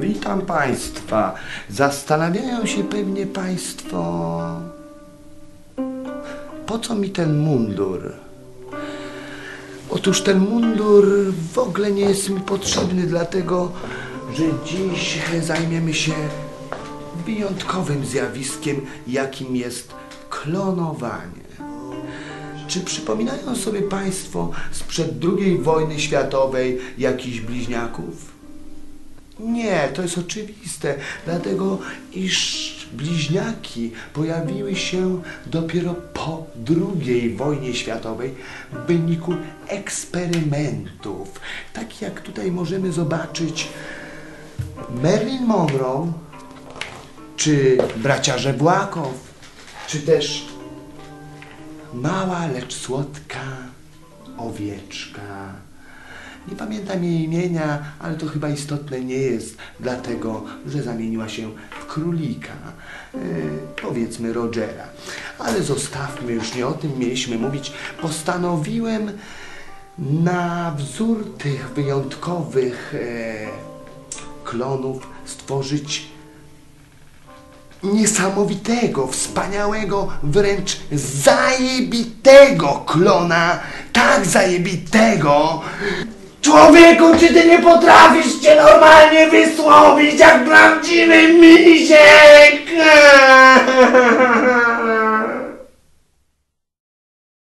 Witam Państwa. Zastanawiają się pewnie Państwo, po co mi ten mundur? Otóż ten mundur w ogóle nie jest mi potrzebny, dlatego że dziś zajmiemy się wyjątkowym zjawiskiem, jakim jest klonowanie. Czy przypominają sobie Państwo sprzed II wojny światowej jakichś bliźniaków? Nie, to jest oczywiste, dlatego iż bliźniaki pojawiły się dopiero po II wojnie światowej w wyniku eksperymentów. Tak jak tutaj możemy zobaczyć Marilyn Monroe, czy bracia Żebłakow, czy też mała, lecz słodka owieczka. Nie pamiętam jej imienia, ale to chyba istotne nie jest, dlatego że zamieniła się w królika, yy, powiedzmy Rogera. Ale zostawmy, już nie o tym mieliśmy mówić. Postanowiłem na wzór tych wyjątkowych e, klonów stworzyć niesamowitego, wspaniałego, wręcz zajebitego klona, tak zajebitego. Człowieku, czy ty nie potrafisz się normalnie wysłowić jak prawdziwy misiek?